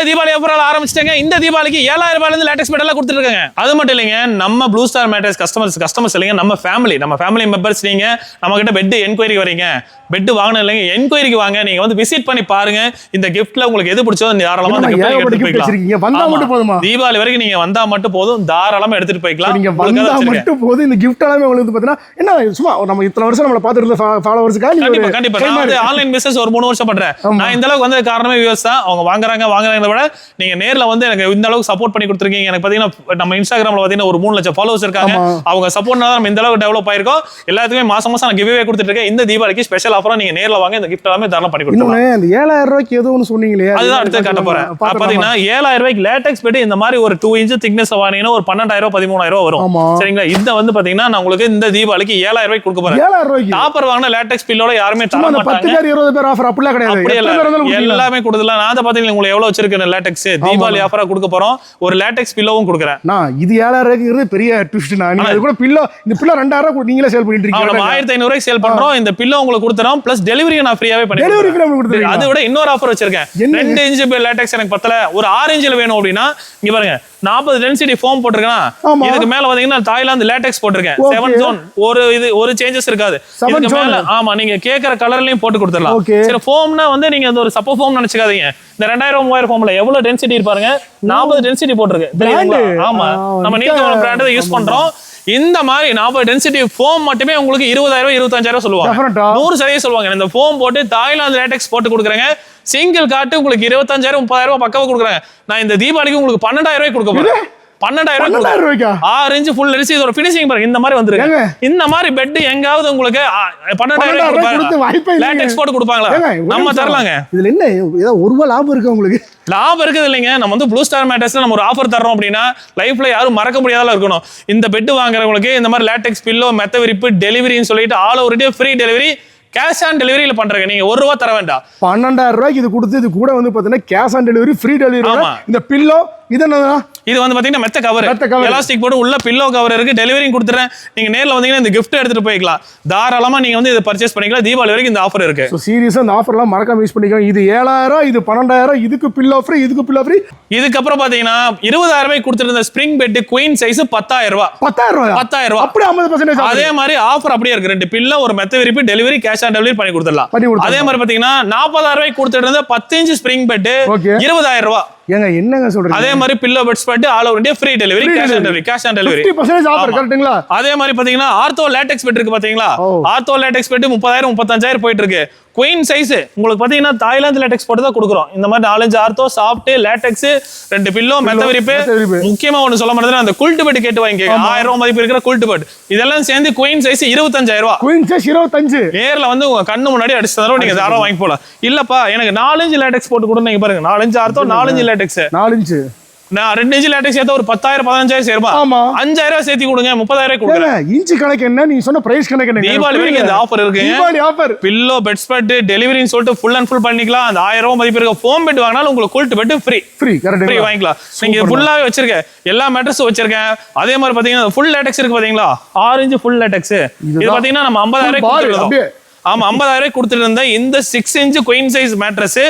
வீட்டுல தீபாவளி ஆஃபர் ஆரம்பிச்சிட்டாங்க. இந்த தீபாவளிக்கு ஏழாயிரம் ரூபாயில இருந்து லேட்டஸ்ட் பெட் எல்லாம் கொடுத்துருக்காங்க அது மட்டும் இல்லைங்க நம்ம blue star mattress customers customers இல்லைங்க நம்ம ஃபேமிலி நம்ம ஃபேமிலி மெம்பர்ஸ் நீங்க நம்ம கிட்ட பெட் என்கொயரி வரீங்க. பெட் வாங்கணும் இல்லைங்க என்கொயரிக்கு வாங்க. நீங்க வந்து விசிட் பண்ணி பாருங்க. இந்த கிஃப்ட்ல உங்களுக்கு எது பிடிச்சோ தாராளமா அந்த ஆமா. மட்டும் போதுமா? தீபாவளி வரைக்கும் நீங்க வந்தா மட்டும் போதும். தாராளமா எடுத்துட்டு போய்க்கலாம். நீங்க வந்தா. மட்டும் போதும். இந்த கிஃப்ட் எல்லாமே உங்களுக்கு பாத்தீங்கன்னா என்ன சும்மா நம்ம இத்தனை வருஷம் நம்மள பாத்துட்டு இருந்த ஃபாலோவர்ஸ்க்காக கண்டிப்பா கண்டிப்பா. நான் ஆன்லைன் பிசினஸ் ஒரு மூணு வருஷம் பண்றேன். நான் இந்த அளவுக்கு வந்து காரணமே வியூஸ் தான். அவங்க வாங்குறாங்க வாங்குறாங்க விட நீங்க நேர்ல வந்து எனக்கு இந்த அளவுக்கு சப்போர்ட் பண்ணி கொடுத்துருக்கீங்க. எனக்கு பாத்தீங்கன்னா நம்ம இன்ஸ்டாகிராம்ல பாத்தீங்கன்னா ஒரு மூணு லட்சம் ஃபாலோவர்ஸ் இருக்காங்க. அவங்க சப்போர்ட்னால நம்ம இந்த அளவுக்கு டெவலப் ஆயிருக்கோம். எல்லாத்துக்குமே மாசம் மாசம் நான் கிவ்வே கொடுத்துட்டு இருக்கேன். இந்த தீபாவளிக்கு ஸ்பெஷல் ஆஃபரா நீங்க நேர்ல வாங்க. இந்த கிஃப்ட் எல்லாமே தாராளம் பண்ணி கொடுத்துருவோம் அந்த ஏழாயிரம் ரூபாய்க்கு சொன்னீங்களே? அது அதுதான் அடுத்து காட்ட போறேன்? பாத்தீங்கன்னா ஏழாயிரம் ரூபாய்க்கு லேட்டெக்ஸ் பெட் இந்த மாதிரி ஒரு டூ இன்ச் திக்னஸ் வாங்கினீங்கன்னா ஒரு பன்னெண்டாயிரம் பதிமூணாயிரம் வரும். சரிங்களா? இந்த வந்து பாத்தீங்கன்னா நான் உங்களுக்கு இந்த தீபாவளிக்கு ஏழாயிரம் ரூபாய்க்கு கொடுக்க போறேன். ஏழாயிரம் ரூபாய்க்கு? டாப்பர் வாங்கின லேட்டெக்ஸ் பில்லோட யாருமே தர மாட்டாங்க. பத்து பேர் இருபது பேர் ஆஃபர் அப்படிலாம் கிடையாது. எல்லாமே கொடுக்கலாம் நான் பாத்தீங்கன்னா உங்களுக்கு எவ்வளவு வச்சிருக்கேன் லேட்டெக்ஸ் தீபாவளி ஆஃபரா கொடுக்க போறோம். ஒரு லேட்டெக்ஸ் பில்லோவும் கொடுக்குறேன். நான் இது ஏழாயிரம் ரூபாய்க்கு பெரிய ட்விஸ்ட் நான் அது கூட பில்லோ இந்த பில்லோ ரெண்டாயிரம் ரூபாய் நீங்களே சேல் பண்ணிட்டு நம்ம இருக்கீங்க ஆயிரத்தி ஐநூறு ரூபாய்க்கு சேல் பண்றோம். இந்த பில்லோ உங்களுக்கு கொடுத்துறோம். பிளஸ் டெலிவரி நான் ஃப்ரீயாவே பண்ணி டெலிவரி. ஃப்ரீ அதை விட இன்னொரு ஆஃபர் வச்சிருக்கேன்? ரெண்டு இன்ச்சு லேட்டெக்ஸ் எனக்கு பத்தல. ஒரு ஆறு இன்ச்சில் வேணும் அப்படின்னா இங்க பாருங்க. நாற்பது டென்சிட்டி ஃபோம் போட்டிருக்கேன். இதுக்கு மேல பாத்தீங்கன்னா தாய்லாந்து லேட்டெக்ஸ் போட்டிருக்கேன். செவன் ஜோன் ஒரு இது ஒரு சேஞ்சஸ் இருக்காது. இதுக்கு. மேல ஆமா நீங்க கேக்குற கலர்லயும் போட்டு கொடுத்துடலாம். சரி ஃபோம்னா வந்து நீங்க அந்த ஒரு சப்போ ஃபோம் நினைச்சுக்காதீங்க. இந்த ரெண்டாயிரம் மூவாயிரம் ஃபோம்ல எவ்வளவு டென்சிட்டி இருப்பாருங்க? நாற்பது டென்சிட்டி போட்டிருக்கு. தெரியுங்களா. ஆமா. நம்ம நீங்க பிராண்ட் யூஸ் பண்றோம். இந்த மாதிரி நாற்பது டென்சிட்டி ஃபோம் மட்டுமே உங்களுக்கு இருபதாயிரம் இருபத்தஞ்சாயிரம் சொல்லுவாங்க. நூறு சதவீதம் சொல்லுவாங்க. இந்த ஃபோம் போட்டு தாய்லாந்து லேட்டெக்ஸ் போட்டு கொடுக்குறாங்க. சிங்கிள் காட்டு உங்களுக்கு இருபத்தஞ்சாயிரம் முப்பதாயிரம் ரூபாய் பக்கமா கொடுக்குறாங்க நான் இந்த தீபாவளிக்கு உங்களுக்கு பன்னெண்டாயிரம் ரூபாய் கொடுக்க போறேன். பன்னெண்டாயிரம் ரூபாய் பன்னெண்டாயிரம் ரூபாய்க்கா? ஆறு இன்ச் ஃபுல் அரிசி இதோட ஃபினிஷிங் பாருங்க இந்த மாதிரி வந்துருக்கு? இந்த மாதிரி பெட் எங்காவது உங்களுக்கு பன்னெண்டாயிரம் ரூபாய். லேட்டெக்ஸ் போட்டு கொடுப்பாங்களா? நம்ம. தரலாங்க. இதுல என்ன ஏதோ ஒரு ரூபாய் லாபம் இருக்கு உங்களுக்கு? லாபம் இருக்குது இல்லைங்க. நம்ம வந்து ப்ளூ ஸ்டார் மேட்டர்ஸ்ல நம்ம ஒரு ஆஃபர் தர்றோம் அப்படின்னா லைஃப்ல யாரும் மறக்க முடியாதல இருக்கணும். இந்த பெட் வாங்குறவங்களுக்கு இந்த மாதிரி லேட்டெக்ஸ் பில்லோ மெத்த விரிப்பு டெலிவரின்னு சொல்லிட்டு all over free delivery cash on டெலிவரியில பண்றீங்க நீங்க ஒரு ரூபா தர வேண்டாம் பன்னெண்டாயிரம் ரூபாய்க்கு இது கொடுத்து இது கூட வந்து பாத்தீங்கன்னா cash on delivery free delivery. இந்த பில்லோ இது என்னதுன்னா இது வந்து பாத்தீங்கன்னா மெத்த கவர் மெத்த cover. எலாஸ்டிக் போட்டு உள்ள பில்லோ கவர் இருக்கு. டெலிவரியும் கொடுத்துறேன். நீங்க நேர்ல வந்தீங்கன்னா இந்த gift எடுத்துட்டு போய்க்கலாம். தாராளமா நீங்க வந்து இதை பர்ச்சேஸ் பண்ணிக்கலாம். தீபாவளி வரைக்கும் இந்த ஆஃபர் இருக்கு. ஸோ சீரியஸாக இந்த ஆஃபர்லாம் மறக்காம யூஸ் பண்ணிக்கோங்க. இது ஏழாயிரம் இது பன்னெண்டாயிரம் இதுக்கு பில்லோ ஃப்ரீ இதுக்கு பில்லோ ஃப்ரீ இதுக்கப்புறம் பாத்தீங்கன்னா இருபதாயிரம் ரூபாய் கொடுத்துருந்த ஸ்ப்ரிங் பெட் குயின் சைஸ் பத்தாயிரம் ரூபாய். பத்தாயிரம் ரூபாய்? பத்தாயிரம் ரூபாய். அப்படியே ஐம்பது பர்சன்டேஜ் அதே மாதிரி ஆஃபர் அப்படியே இருக்கு. ரெண்டு பில்ல ஒரு மெத்த விரிப்பு டெலிவரி கேஷ் ஆன் டெலிவரி பண்ணி கொடுத்துடலாம். அதே மாதிரி பாத்தீங்கன்னா நாற்பதாயிரம் ரூபாய் கொடுத்துட்டு இருந்த பத்து இன்ச் ஸ்ப்ரிங் பெட். இருபதாயிரம் ரூபாய். ஏங்க என்னங்க சொல்றீங்க அதே மாதிரி pillow beds bed all over India free delivery cash on. Delivery cash on delivery fifty percentage offer ஆமா. கரெக்ட்டுங்களா அதே மாதிரி பாத்தீங்கன்னா ஆர்த்தோ லேட்டெக்ஸ் பெட் இருக்கு பாத்தீங்களா. ஆர்த்தோ லேட்டெக்ஸ் பெட் முப்பதாயிரம் முப்பத்தஞ்சாயிரம் போயிட்டு இருக்கு குயின் சைஸ் உங்களுக்கு பாத்தீங்கன்னா தாய்லாந்து லேட்டெக்ஸ் போட்டு தான் கொடுக்குறோம். இந்த மாதிரி நாலஞ்சு ஆர்த்தோ சாஃப்ட் லேட்டெக்ஸ் ரெண்டு பில்லோ மெத்த விரிப்பு. மெத்த விரிப்பு. முக்கியமா ஒண்ணு சொல்ல மாட்டேன் அந்த குல்ட் பெட் கேட்டு வாங்கிக்க ஆயிரம் ரூபாய் மதிப்பு இருக்கிற குல்ட் பெட் இதெல்லாம் சேர்ந்து குயின் சைஸ் இருபத்தஞ்சாயிரம் ரூபாய். குயின் சைஸ் இருபத்தஞ்சு. நேர்ல வந்து உங்க கண்ணு முன்னாடி அடிச்சு தரோம் நீங்க தாராளம் வாங்கி போலாம். இல்லப்பா எனக்கு நாலஞ்சு லேட்டெக்ஸ் போட்டு கொடுங்க நீங்க பாருங்க. நாலஞ்சு ஆர்த்தோ நாலஞ்சு லேட்டெக்ஸ் நாலு இன்ச்சு நான் ரெண்டு இன்ச்சு லேட்டெக்ஸ் சேர்த்தா ஒரு பத்தாயிரம் பதினஞ்சாயிரம் சேருமா ஆமா. அஞ்சாயிரம் சேர்த்து கொடுங்க முப்பதாயிரம் கொடுங்க இன்ச்சு கணக்கு என்ன? நீங்க சொன்ன பிரைஸ் கணக்கு என்ன? தீபாவளி வரைக்கும் இந்த ஆஃபர் இருக்கு. தீபாவளி ஆஃபர் பில்லோ பெட் ஸ்பெட் டெலிவரின்னு சொல்லிட்டு ஃபுல் அண்ட் ஃபுல் பண்ணிக்கலாம். அந்த ஆயிரம் ரூபாய் மதிப்பு இருக்க ஃபோம் பெட் வாங்கினாலும் உங்களுக்கு கூல்ட் பெட் ஃப்ரீ ஃப்ரீ ஃப்ரீ வாங்கிக்கலாம். நீங்க ஃபுல்லாவே வச்சிருக்கேன் எல்லா மேட்ரஸும் வச்சிருக்கேன். அதே மாதிரி பாத்தீங்கன்னா ஃபுல் லேட்டெக்ஸ் இருக்கு பாத்தீங்களா? ஆரஞ்சு ஃபுல் லேட்டெக்ஸ் இது. பாத்தீங்கன்னா நம்ம ஐம்பதாயிரம் ஆமா ஐம்பதாயிரம் ரூபாய் கொடுத்துட்டு இருந்த இந்த six inch queen size mattress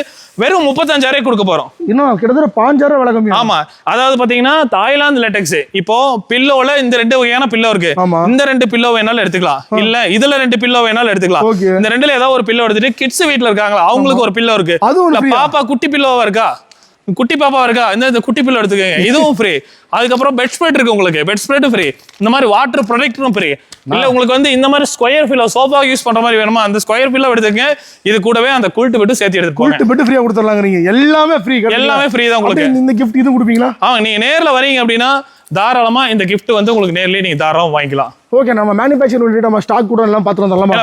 வெறும் முப்பத்தஞ்சாயிரம் கொடுக்க போறோம். இன்னும் கிட்டத்தட்ட பாஞ்சாயிரம் விலை கம்மி ஆமா அதாவது பாத்தீங்கன்னா தாய்லாந்து லேட்டெக்ஸ் இப்போ பில்லோல இந்த ரெண்டு வகையான பில்லோ இருக்கு. இந்த ரெண்டு பில்லோ வேணாலும் எடுத்துக்கலாம். இல்ல இதுல ரெண்டு பில்லோ வேணாலும் எடுத்துக்கலாம். இந்த ரெண்டுல ஏதாவது ஒரு பில்லோ எடுத்துட்டு கிட்ஸ் வீட்ல இருக்காங்களா? அவங்களுக்கு ஒரு பில்லோ இருக்கு? பாப்பா குட்டி பில்லோவா இருக்கா? குட்டி பாப்பா இருக்கா? இந்த இந்த குட்டி பில்லோ எடுத்துக்கங்க. இதுவும் ஃப்ரீ அதுக்கப்புறம் பெட் ஸ்ப்ரெட் இருக்கு உங்களுக்கு. பெட் ஸ்ப்ரெட் ஃப்ரீ இந்த மாதிரி வாட்டர் ப்ரொடக்டும் ஃப்ரீ இல்ல உங்களுக்கு வந்து இந்த மாதிரி ஸ்கொயர் பில்லோ சோஃபா யூஸ் பண்ற மாதிரி வேணுமா? அந்த ஸ்கொயர் பில்லோ எடுத்துக்கங்க. இது கூடவே அந்த குல்ட்டு பெட்டு சேர்த்து எடுத்துக்கோங்க. கூட்டு பெட்டு ஃப்ரீயா கொடுத்துடலாங்கிறீங்க. எல்லாமே ஃப்ரீ எல்லாமே free தான் உங்களுக்கு. இந்த கிஃப்ட் இது கொடுப்பீங்களா? ஆ நீங்க நேர்ல வரீங்க அப்படின்னா தாராளமா இந்த gift வந்து உங்களுக்கு நேர்லயே நீங்க தாராளமா வாங்கிக்கலாம். ஓகே நம்ம மேனுஃபேக்சர் யூனிட் நம்ம ஸ்டாக் கூட எல்லாம் பார்த்து வந்துடலாமா?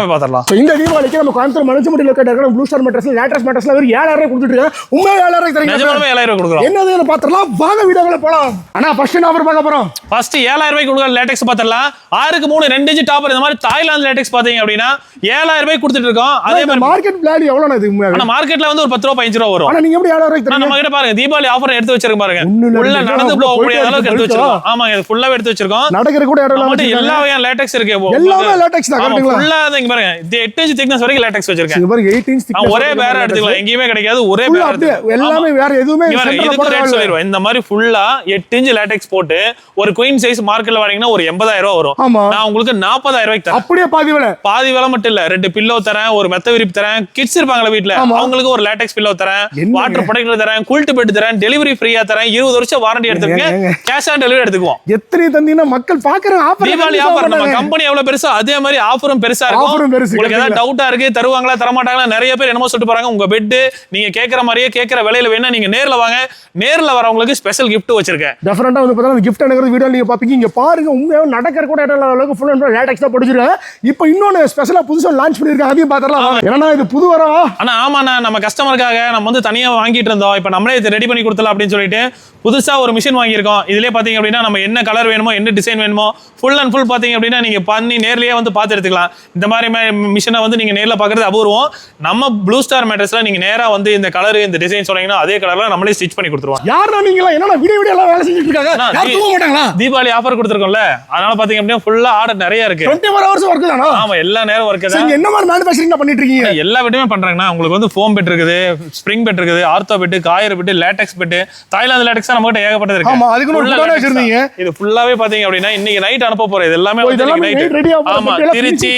So, இந்த தீபாவளிக்கு நம்ம கோயம்புத்தூர் மனுச்சமுடி லொக்கேட் இருக்கிற ப்ளூ ஸ்டார் மேட்ரஸ் லேட்டஸ்ட் மேட்ரஸ்ல வெறும் ஏழாயிரம் ரூபாய் கொடுத்துட்டு இருக்காங்க உண்மை ஏழாயிரம் ரூபாய் தரீங்க ஏழாயிரம் ரூபாய் கொடுக்குறோம். என்னது பாத்திரலாம் வாங்க வீடியோக்குள்ள போலாம். ஆனா ஃபர்ஸ்ட் ஆஃபர் பார்க்க போறோம்? ஃபர்ஸ்ட் ஏழாயிரம் ரூபாய்க்கு கொடுக்குற லேட்டெக்ஸ் பாத்திரலாம் ஆறுக்கு மூணு ரெண்டு இன்ச்சு டாப்பர் இந்த மாதிரி தாய்லாந்து லேட்டெக்ஸ் பாத்தீங்க அப்படின்னா ஏழாயிரம் ரூபாய் கொடுத்துட்டு இருக்கோம். அதே மாதிரி மார்க்கெட் வேல்யூ எவ்வளவு இது உண்மையாவே? ஆனா மார்க்கெட்ல வந்து ஒரு பத்து ரூபா பதினஞ்சு ரூபா வரும். ஆனா நீங்க எப்படி ஏழாயிரம் தரீங்க? நம்ம கிட்ட பாருங்க தீபாவளி ஆஃபர் எடுத்து வச்சிருக்கோம் பாருங்க. உள்ள நடந்து போக முடியாத அளவுக்கு எடுத்து வச்சிருக்கோம். ஆமாங்க இது ஃபுல்லாவே எடுத்து வச்சிருக்கோம். நடக்கிற கூட இடம் எல்லா வகையான லேட்டக்ஸ் இருக்கு எல்லாமே latex தான், கரெக்ட்டுங்களா? ஃபுல்லா இங்க பாருங்க இது எட்டு இன்ச் திக்னஸ் வரைக்கும் லேட்டக்ஸ் வச்சிருக்கேன் இங்க பாருங்க எயிட் இன்ச் நான் ஒரே பேர எடுத்துக்கலாம் எங்கேயுமே கிடைக்காது ஒரே பேர அப்படியே. எல்லாமே வேற எதுவுமே இதுக்கு போட. சொல்லிடுவேன் இந்த மாதிரி ஃபுல்லா எட்டு இன்ச் லேட்டெக்ஸ் போட்டு ஒரு குயின் சைஸ் மார்க்கெட்ல வாங்கினா ஒரு எண்பதாயிரம் ரூபாய் வரும் ஆமா. நான் உங்களுக்கு நாற்பதாயிரம் ரூபாய்க்கு தரேன் அப்படியே பாதி விலை பாதி விலை மட்டும் இல்ல ரெண்டு பில்லோ தரேன் ஒரு மெத்த விரிப்பு தரேன் கிட்ஸ் இருப்பாங்களா வீட்ல. அவங்களுக்கு ஒரு லேட்டெக்ஸ் பில்லோ தரேன்? வாட்டர் ப்ரொடக்டர் தரேன் குல்ட் பெட் தரேன் டெலிவரி ஃப்ரீயா தரேன் இருபது வருஷம் வாரண்டி எடுத்துக்கங்க. கேஷ் ஆன் டெலிவரி எடுத்துக்குவோம் எத்தனை தந்தீங்கன்னா மக்கள் பாக்குற ஆஃபர் தீபாவளி ஆஃபர் நம்ம கம்பெனி எவ்வளவு பெருசோ அதே மாதிரி ஆஃபரும் பெருசா இருக்கும். உங்களுக்கு ஏதாவது. டவுட்டா இருக்கு தருவாங்களா தரமாட்டாங்களா நிறைய பேர் என்னமோ சொல்லிட்டு போறாங்க. உங்க பெட் நீங்க கேக்குற மாதிரியே கேக்குற விலையில வேணா நீங்க நேர்ல வாங்க. நேர்ல வரவங்களுக்கு ஸ்பெஷல் gift வச்சிருக்கேன். டெஃபரெண்டா வந்து பார்த்தா கிஃப்ட் அனுக்கிறது வீடியோ நீங்க பாப்பீங்க. இங்க பாருங்க உண்மையாக நடக்கிற கூட இடம் இல்லாத அளவுக்கு ஃபுல் அண்ட் லேட்டக்ஸ் தான் படிச்சிருக்காங்க இப்போ இன்னொன்னு ஸ்பெஷலா புதுசா லான்ச் பண்ணிருக்காங்க அதையும் பாத்திரலாம் ஏன்னா இது புது வரம் ஆனா ஆமாண்ணா நம்ம கஸ்டமருக்காக நம்ம வந்து தனியா வாங்கிட்டு இருந்தோம். இப்போ நம்மளே இது ரெடி பண்ணி கொடுத்தலாம் அப்படின்னு சொல்லிட்டு புதுசா ஒரு மிஷின் வாங்கியிருக்கோம். இதுலயே பாத்தீங்க அப்படின்னா நம்ம என்ன கலர் வேணுமோ என்ன டிசைன் வேணுமோ ஃபுல் அண்ட் ஃபுல் பாத்தீங்க அப்படின்னா நீங்க பண்ணி நேர்லயே வந்து பார்த்து எடுத்துக்கலாம். இந்த மாதிரி மிஷினை வந்து நீங்க நேர்ல பாக்குறது அபூர்வம். நம்ம ப்ளூ ஸ்டார் மேட்டர்ஸ்ல நீங்க நேரா வந்து இந்த கலர் இந்த டிசைன் சொன்னீங்கன்னா அதே கலர்ல நம்மளே ஸ்டிச் பண்ணி கொடுத்துருவோம். யாரா நீங்களா என்ன வீடியோ வீடியோ எல்லாம் வேலை செஞ்சுட்டு இருக்காங்க? தீபாவளி ஆஃபர் கொடுத்துருக்கோம்ல. அதனால பாத்தீங்க அப்படின்னா ஃபுல்லா ஆர்டர் நிறைய இருக்கு. டுவெண்ட்டி ஃபோர் ஹவர்ஸ் ஒர்க் தானா? ஆமா எல்லா நேரம் ஒர்க்கு இங்க என்ன மாதிரி மேனுஃபேக்சரிங் பண்ணிட்டு இருக்கீங்க? எல்லா பெட்டுமே பண்றாங்கண்ணா. உங்களுக்கு வந்து ஃபோம் பெட் இருக்குது ஸ்ப்ரிங் பெட் இருக்குது ortho bed coir bed latex bed Thailand latex நம்ம கிட்ட ஏகப்பட்டது இருக்கு ஆமா, அதுக்குன்னு ஒரு தான். வச்சிருந்தீங்க. இது ஃபுல்லாவே பாத்தீங்க அப்படின்னா இன்னைக்கு நைட் அனுப்ப போறோம் இது எல்லாமே ஆ ஆமா திருச்சி.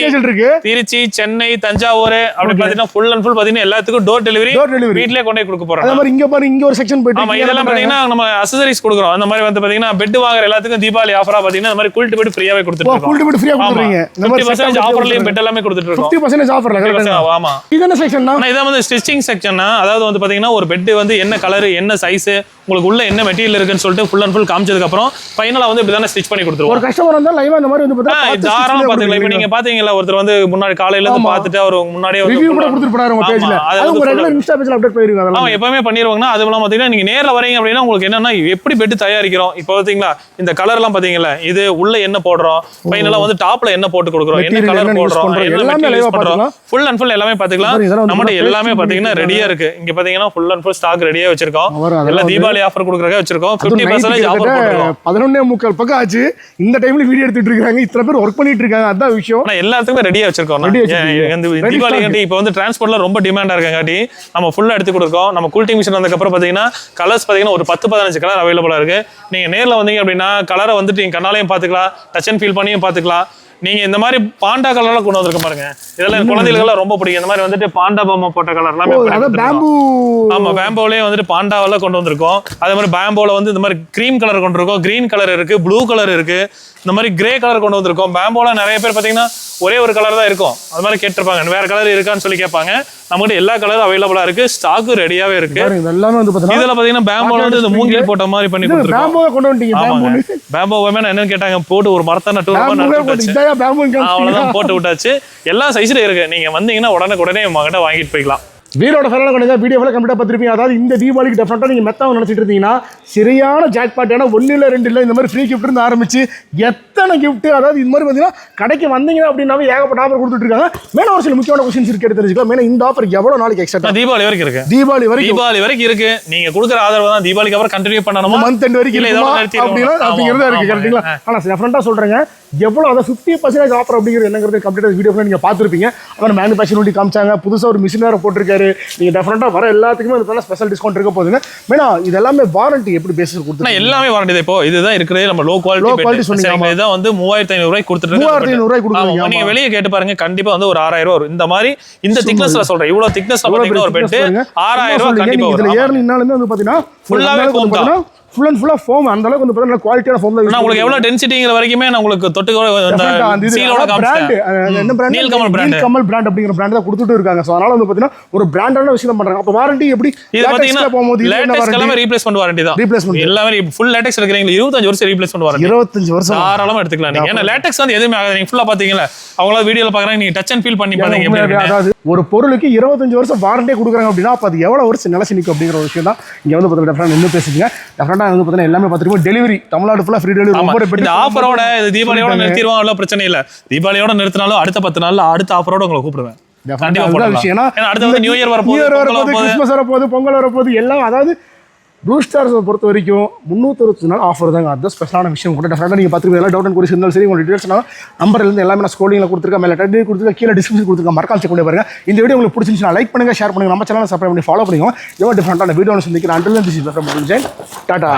திருச்சி சென்னை தஞ்சாவூர் அப்படி பாத்தீங்கன்னா ஃபுல் அண்ட் ஃபுல் பாத்தீங்கன்னா எல்லாத்துக்கும் டோர் டெலிவரி delivery. வீட்லயே கொண்டு போய் கொடுக்க அதே போறோம் மாதிரி இங்க பாருங்க இங்க ஒரு செக்ஷன் போயிட்டு ஆமா. இதெல்லாம்? பாத்தீங்கன்னா நம்ம அசசரிஸ் கொடுக்குறோம் அந்த மாதிரி வந்து பாத்தீங்கன்னா பெட் வாங்குற எல்லாத்துக்கும் தீபாவளி ஆஃபரா பாத்தீங்கன்னா இந்த மாதிரி குல்ட் பெட் ஃப்ரீயாவே கொடுத்துட்டு ஆ கொடுக்குறீங்க. இந்த மாதிரி ஃபிஃப்டி பர்சன்டேஜ் ஆஃபர்லயும். பெட் எல்லாமே கொடுத்துட்டு இருக்கோம் 50% ஆஃபர்ல கரெக்ட்டா ஆமா இது என்ன செக்ஷன்னா இதான் வந்து ஸ்டிச்சிங் செக்ஷன்னா அதாவது வந்து பாத்தீங்கன்னா ஒரு பெட் வந்து என்ன கலர் என்ன சைஸ் உங்களுக்கு உள்ள என்ன மெட்டீரியல் இருக்குன்னு சொல்லிட்டு ஃபுல் அண்ட் ஃபுல் காமிச்சதுக்கு அப்புறம் ஃபைனலா வந்து இப்படி தானே ஸ்டிச் பண்ணி கொடுத்துருவோம். ஒரு கஸ்டமர் வந்தா லைவா இந்த மாதிரி வந்து பார்த்தா பார்த்து தாராளமா stitch பண்ணி பாத்துக்கலாம் இப்ப கொடுக்குறீங்க. நீங்க பாத்தீங்களா ஒருத்தர் வந்து முன்னாடி காலையில இருந்து ஆமா. பாத்துட்டு அவர் முன்னாடியே ரிவ்யூ கூட போறாரு உங்க பேஜ்ல அதை அது உங்க ரெகுலர் இன்ஸ்டா பேஜ்ல அப்டேட் பண்ணிருங்க அதெல்லாம். எப்பவுமே பண்ணிடுவாங்கன்னா அதுவும் பாத்தீங்கன்னா நீங்க நேர்ல வரீங்க அப்படின்னா உங்களுக்கு என்னன்னா எப்படி பெட் தயாரிக்கிறோம்? இப்போ பாத்தீங்களா இந்த கலர் எல்லாம் பாத்தீங்களா இது உள்ள என்ன போடுறோம்? ஃபைனலா வந்து டாப்ல என்ன போட்டு கொடுக்குறோம்? என்ன கலர் என்ன போடுறோம்? என்ன எல்லாமே யூஸ் பண்றோம்? பார்த்துக்கலாம். ஃபுல் அண்ட் ஃபுல் எல்லாமே பாத்துக்கலாம் நம்மகிட்ட எல்லாமே பாத்தீங்கன்னா ரெடியா இருக்கு. இங்க பாத்தீங்கன்னா ஃபுல் அண்ட் ஃபுல் ஸ்டாக் ரெடியா வச்சிருக்கோம். எல்லாம் தீபாவளி ஆஃபர் கொடுக்குறக்க வச்சிருக்கோம். ஃபிஃப்டி பர்சன்டேஜ் ஆஃபர் போட்டுருக்கோம். பதினொன்னே முக்கால் பக்கம் ஆச்சு. இந்த டைம்ல வீடியோ எடுத்துட்டு இருக்காங்க. இத்தனை பேர் ஒர்க் பண்ணிட்டு இருக்காங்க. அதான் விஷயம். ஆனா எல்லாத்துக்குமே ரெடியா வச்சிருக்கோம். தீபாவளி. காட்டி இப்போ வந்து டிரான்ஸ்போர்ட்ல ரொம்ப டிமாண்டா இருக்காங்காட்டி நம்ம ஃபுல்லா எடுத்து கொடுக்கோம் நம்ம கூல்டிங் மிஷின் வந்ததுக்கப்புறம் பாத்தீங்கன்னா கலர்ஸ் பாத்தீங்கன்னா ஒரு பத்து பதினஞ்சு கலர் அவைலபிளா இருக்கு. நீங்க நேர்ல வந்தீங்க அப்படின்னா கலரை வந்துட்டு நீங்க கண்ணாலையும் பாத்துக்கலாம். டச் அண்ட் ஃபீல் பண்ணியும் பாத்துக்கலாம். நீங்க இந்த மாதிரி பாண்டா கலர்லாம் கொண்டு வந்திருக்க பாருங்க. இதெல்லாம் குழந்தைகளுக்கு ரொம்ப பிடிக்கும். இந்த மாதிரி வந்துட்டு பாண்டா பொம்மை போட்ட கலர் எல்லாமே. பேம்பு ஆமா பேம்போலயே வந்துட்டு பாண்டாவெல்லாம் கொண்டு வந்திருக்கோம். அதே மாதிரி பேம்போல வந்து இந்த மாதிரி கிரீம் கலர் கொண்டு இருக்கோம் கிரீன் கலர் இருக்கு ப்ளூ கலர் இருக்கு. இந்த மாதிரி கிரே கலர் கொண்டு வந்திருக்கோம். பேம்போல நிறைய பேர் பாத்தீங்கன்னா ஒரே ஒரு கலர் தான் இருக்கும். அது மாதிரி கேட்டிருப்பாங்க. வேற கலர் இருக்கான்னு சொல்லி கேட்பாங்க. நம்மகிட்ட எல்லா கலரும் அவைலபிளா இருக்கு. ஸ்டாக்கும் ரெடியாவே இருக்கு. எல்லாமே வந்து இதுல பாத்தீங்கன்னா பேம்போல வந்து இந்த மூங்கில் போட்ட மாதிரி பண்ணி கொடுத்துருக்கோம். பேம்பு பேம்போவே என்னன்னு கேட்டாங்க. போட்டு ஒரு மரத்தை நட்டு அவ்வளவுதான் போட்டு விட்டாச்சு. எல்லா சைஸ்ல இருக்கு. நீங்க வந்தீங்கன்னா உடனே உடனே உங்ககிட்ட வாங்கிட்டு போய்க்கலாம். வீரோட ஃபேனால கொண்டு வீடியோ ஃபுல்லாக கம்ப்ளீட்டாக பார்த்துருப்பீங்க அதாவது இந்த தீபாவளிக்கு டெஃபரெண்டாக நீங்கள் மெத்தாவை நினச்சிட்டு இருந்தீங்கன்னா சரியான ஜாக் பாட் ஏன்னா ஒன்று இல்லை ரெண்டு இல்லை இந்த மாதிரி ஃப்ரீ கிஃப்ட் இருந்து ஆரம்பிச்சு எத்தனை gift? அதாவது இது மாதிரி பார்த்தீங்கன்னா கடைக்கு வந்தீங்க அப்படின்னாவே ஏகப்பட்ட ஆஃபர் கொடுத்துட்டு இருக்காங்க. மேலே ஒரு சில முக்கியமான கொஸ்டின்ஸ் இருக்கு தெரிஞ்சுக்கலாம். மேலே இந்த ஆஃபர் எவ்வளோ நாளைக்கு எக்ஸ்ட்ரா தீபாவளி வரைக்கும் இருக்கு. தீபாவளி வரைக்கும். தீபாவளி வரைக்கும் இருக்கு. நீங்க கொடுக்குற ஆதரவு தான் தீபாவளிக்கு அப்புறம் கண்டினியூ பண்ணணுமா? மந்த் எண்ட் வரைக்கும் இல்ல. அப்படின்னா அப்படிங்கிறது இருக்கு கரெக்டுங்களா ஆனால் டெஃபரெண்டாக சொல்கிறேங்க எவ்வளோ அதை ஃபிஃப்டி பர்சன்டேஜ் ஆஃபர் அப்படிங்கிறது என்னங்கிறது கம்ப்ளீட்டாக வீடியோ நீங்கள் பார்த்துருப்பீங்க. அப்புறம் மேனுஃபேக்சரிங் காமிச்சாங்க. புதுசாக ஒரு மிஷின் வேறு போட்டிருக்காரு. நீங்கள் டெஃபரெண்டாக வர எல்லாத்துக்குமே அது ஸ்பெஷல் டிஸ்கவுண்ட் இருக்க போகுதுங்க. மேனா இது எல்லாமே வாரண்டி எப்படி ஆனா கொடுத்து எல்லாமே வாரண்டி இப்போ. இதுதான் இருக்கிறதே நம்ம லோ Low quality குவாலிட்டி சொன்னீங்க. இதான் வந்து மூவாயிரத்தி ஐநூறு ரூபாய்க்கு கொடுத்துட்டு மூவாயிரத்தி ஐநூறு ரூபாய்க்கு ஆமா, கொடுக்குறீங்க நீங்க வெளியே கேட்டு பாருங்க கண்டிப்பா வந்து ஒரு ஆறாயிரம் வரும். இந்த மாதிரி இந்த திக்னஸ்ல சொல்றேன். இவ்வளவு திக்னஸ்ல பாத்தீங்கன்னா ஒரு பெட் ஆறாயிரம் ரூபாய் கண்டிப்பா இதுல வரும். ஏறினாலுமே வந்து foam தான். ஃபுல் அண்ட் ஃபுல்லா ஃபோம் அந்த அளவுக்கு வந்து பாத்தீங்கன்னா குவாலிட்டியான ஃபோம் ஆனா உங்களுக்கு எவ்வளவு டென்சிட்டிங்கிற வரைக்குமே நான் உங்களுக்கு தொட்டு கூட இந்த சீலோட பிராண்ட் என்ன brand Nilkamal brand. Kamal brand அப்படிங்கிற பிராண்ட் தான் கொடுத்துட்டு இருக்காங்க சோ அதனால வந்து பாத்தீங்கன்னா ஒரு பிராண்டான விஷயம் பண்றாங்க அப்ப வாரண்டி எப்படி இது latexல போகும்போது லேட்டெக்ஸ் எல்லாமே வாரண்டி ரீப்ளேஸ்மெண்ட் வாரண்டி தான் Replacement. எல்லாமே ஃபுல் லேட்டெக்ஸ் எடுக்கிறீங்க இருபத்தஞ்சு வருஷம் ரீப்ளேஸ்மெண்ட் வாரண்டி இருபத்தஞ்சு வருஷம் தாராளமா எடுத்துக்கலாம் நீங்க ஏன்னா லேட்டெக்ஸ் வந்து எதுவுமே ஆகாது நீங்க ஃபுல்லா பாத்தீங்களா அவங்களா வீடியோல பாக்குறாங்க நீங்க டச் அண்ட் ஃபீல் பண்ணி இருக்குன்னு. அதாவது ஒரு பொருளுக்கு இருபத்தஞ்சு வருஷம் வாரண்டே கொடுக்குறாங்க அப்படின்னா அப்ப அது எவ்வளவு வருஷம் நிலச்சி நிற்கும் அப்படிங்கிற விஷயம் தான் இங்க வந்து பார்த்தீங்கன்னா நின்று பேசுங்க டெஃபரெண்டாக வந்து பார்த்தீங்கன்னா எல்லாமே பார்த்துருக்கோம். டெலிவரி தமிழ்நாடு ஃபுல்லாக ஃப்ரீ டெலிவரி ஒவ்வொரு இந்த ஆஃபரோட இது தீபாவளியோட நிறுத்திடுவோம் அவ்வளவு பிரச்சனை இல்ல. தீபாவளியோட நிறுத்தினாலும் அடுத்த பத்து நாள்ல அடுத்த ஆஃபரோட உங்களை கூப்பிடுவேன். விஷயம். ஏன்னா அடுத்து வந்து நியூ இயர் வரப்போகுது கிறிஸ்மஸ் வரப்போகுது பொங்கல் வரப்போகுது எல்லாம் அதாவது ப்ளூ ஸ்டார்ஸை பொறுத்த வரைக்கும் முந்நூற்றி நாள் ஆஃபர் தாங்க. அதுதான் ஸ்பெஷலான விஷயம். கூட டெஃபினட்டாக நீங்கள் பார்த்துருப்பீங்க. எல்லாம் டவுட் அண்ட் குறிச்சு இருந்தாலும் சரி உங்களுக்கு டீட்டெயில்ஸ்னா நம்பர்லேருந்து எல்லாமே நான் ஸ்கோலிங்கில் கொடுத்துருக்கேன். மேலே டெட் கொடுத்துருக்கேன். கீழே டிஸ்கிரிப்ஷன் கொடுத்துருக்கேன். மறக்காம செக் பண்ணி பாருங்க. இந்த வீடியோ உங்களுக்கு பிடிச்சிருந்துச்சுன்னா லைக் பண்ணுங்கள் ஷேர் பண்ணுங்கள் நம்ம சேனலை சப்ஸ்கிரைப் பண்ணி ஃபாலோ பண்ணிக்கோங்க எவ்வளோ டிஃப்ரெண்டான வீடியோ சந்திக்கிறேன். Until tata